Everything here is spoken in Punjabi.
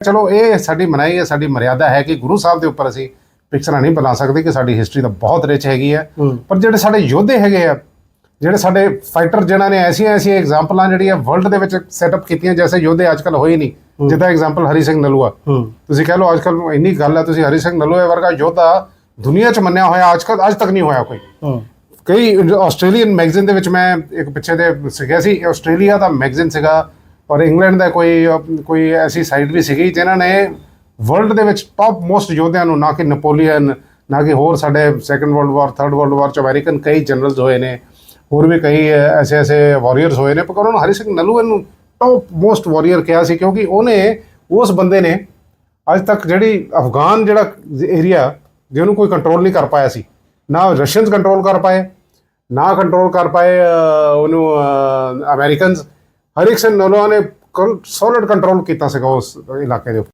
ਚਲੋ ਇਹ ਸਾਡੀ ਮਨਾਈ ਹੈ ਸਾਡੀ ਮਰਿਆਦਾ ਹੈ ਕਿ ਗੁਰੂ ਸਾਹਿਬ ਦੇ ਉੱਪਰ ਅਸੀਂ ਪਿਕਚਰਾਂ ਨਹੀਂ ਬਣਾ ਸਕਦੇ ਕਿ ਸਾਡੀ ਹਿਸਟਰੀ ਤਾਂ ਬਹੁਤ ਰਿਚ ਹੈਗੀ ਹੈ। ਪਰ ਜਿਹੜੇ ਸਾਡੇ ਯੋਧੇ ਹੈਗੇ ਆ ਜਿਹੜੇ ਸਾਡੇ ਫਾਈਟਰ ਜਿਨ੍ਹਾਂ ਨੇ ਐਸੀਆਂ ਐਸੀਆਂ ਐਗਜ਼ਾਮਪਲਾਂ ਜਿਹੜੀਆਂ ਵਰਲਡ ਦੇ ਵਿੱਚ ਸੈਟਅਪ ਕੀਤੀਆਂ ਜੈਸੇ ਯੋਧੇ ਅੱਜਕੱਲ ਹੋਏ ਨਹੀਂ। ਜਿੱਦਾਂ ਐਗਜ਼ਾਮਪਲ ਹਰੀ ਸਿੰਘ ਨਲੂਆ। ਤੁਸੀਂ ਕਹਿ ਲਓ ਅੱਜਕੱਲ ਇੰਨੀ ਗੱਲ ਹੈ ਤੁਸੀਂ ਹਰੀ ਸਿੰਘ ਨਲੂਆ ਵਰਗਾ ਯੋਧਾ ਦੁਨੀਆ 'ਚ ਮੰਨਿਆ ਹੋਇਆ ਅੱਜਕੱਲ ਅੱਜ ਤੱਕ ਨਹੀਂ ਹੋਇਆ ਕੋਈ। ਕਈ ਆਸਟ੍ਰੇਲੀਅਨ ਮੈਗਜ਼ੀਨ ਦੇ ਵਿੱਚ ਮੈਂ ਇੱਕ ਪਿੱਛੇ ਦੇ ਸਿੱਖਿਆ ਸੀ ਆਸਟ੍ਰੇਲੀਆ ਦਾ ਮੈਗਜ਼ੀਨ ਸੀਗਾ ਔਰ ਇੰਗਲੈਂਡ ਦਾ ਕੋਈ ਕੋਈ ਐਸੀ ਸਾਈਡ ਵੀ ਸੀਗੀ ਜਿਨ੍ਹਾਂ ਨੇ ਵਰਲਡ ਦੇ ਵਿੱਚ ਟਾਪ ਮੋਸਟ ਯੋਧਿਆਂ ਨੂੰ, ਨਾ ਕਿ ਨੈਪੋਲੀਅਨ ਨਾ ਕਿ ਹੋਰ ਸਾਡੇ second world war third world war ਚ ਅਮਰੀਕਨ ਕਈ ਜਨਰਲਸ ਹੋਏ ਨੇ, ਹੋਰ ਵੀ ਕਈ ਐਸੇ ਐਸੇ ਵਾਰੀਅਰਸ ਹੋਏ ਨੇ, ਪਰ ਉਹਨਾਂ ਨੂੰ ਹਰੀ ਸਿੰਘ ਨਲੂਆ ਨੂੰ ਟਾਪ ਮੋਸਟ ਵਾਰੀਅਰ ਕਿਹਾ ਸੀ ਕਿਉਂਕਿ ਉਹਨੇ ਉਸ ਬੰਦੇ ਨੇ ਅੱਜ ਤੱਕ ਜਿਹੜੀ ਅਫਗਾਨ ਜਿਹੜਾ ਏਰੀਆ ਜਿਹਨੂੰ ਕੋਈ ਕੰਟਰੋਲ ਨਹੀਂ ਕਰ ਪਾਇਆ ਸੀ, ਨਾ ਰਸ਼ੀਅਨਸ ਕੰਟਰੋਲ ਕਰ ਪਾਏ, ਨਾ ਕੰਟਰੋਲ ਕਰ ਪਾਏ ਉਹਨੂੰ ਅਮਰੀਕਨਸ ਹਰ ਇੱਕ ਸਿੰਘ ਨਲੋਆ ਨੇ ਸੋਲਿਡ ਕੰਟਰੋਲ ਕੀਤਾ ਸੀਗਾ ਉਸ ਇਲਾਕੇ ਦੇ ਉੱਪਰ।